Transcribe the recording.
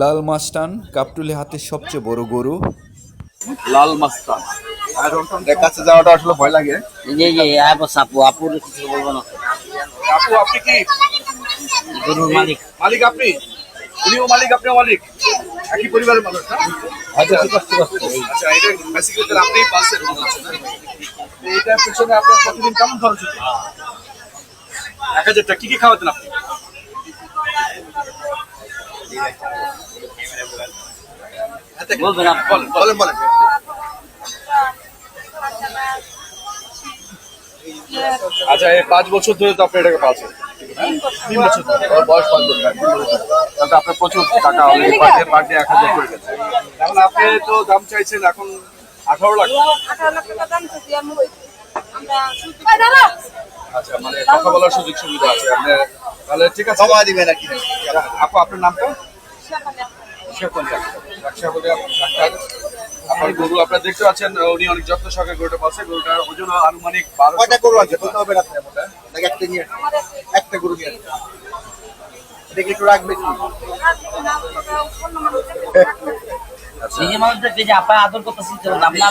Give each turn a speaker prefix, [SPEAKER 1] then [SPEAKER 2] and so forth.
[SPEAKER 1] লাল মাস্টান কাপটুলি হাতের সবচেয়ে বড় গরু।
[SPEAKER 2] লাল মাস্টান। এর কাছে যাওয়াটা আসলে ভয় লাগে।
[SPEAKER 3] জি জি আপু সাপু আপুর কিছু বলব না।
[SPEAKER 2] আপু আপনি কি?
[SPEAKER 3] গরুর মালিক।
[SPEAKER 2] মালিক আপনি? উনিও মালিক আপনিও মালিক? একই পরিবারের মানুষ না আচ্ছা আচ্ছা এটা বেসিক্যালি আপনিই পালছেন। হচ্ছে না তো এটার পেছনে আপনার প্রতিদিন কেমন খরচ হতো এক হাজার টাকা কি কি খাওয়াতেন আপনি?
[SPEAKER 3] বলবেন
[SPEAKER 2] বলেন বলেন বলেন। আচ্ছা এই পাঁচ বছর ধরে তো আপনি এটাকে পালছেন। তিন বছর। ধরে। বয়স পাঁচ বছর হ্যাঁ। তাহলে আপনার প্রচুর টাকা already per day per day এক হাজার করে গেছে। এখন আপনি তো দাম চাইছেন এখন আঠারো লাখ।
[SPEAKER 4] আঠারো লাখ টাকা দাম চাইছি আমরা
[SPEAKER 2] আচ্ছা মানে কথা বলার সুযোগ সুবিধা আছে। আপনি তাহলে ঠিক আছে। জমা দিবেন আর কি। আপু আপনার নামটা। আপনার গরু আপনারা দেখতে পাচ্ছেন উনি অনেক যত্ন সহকারে গরুটা পাচ্ছে গরুটার ওজন আনুমানিক বারো
[SPEAKER 5] কয়টা গরু আছে? বলতে হবে না। একটা নিয়ে
[SPEAKER 4] একটা-
[SPEAKER 5] একটা গরু নিয়ে। একটু রাখবেন
[SPEAKER 3] নিজে মানুষ দেখতে যে আপা আদর করতেছি তো আপনার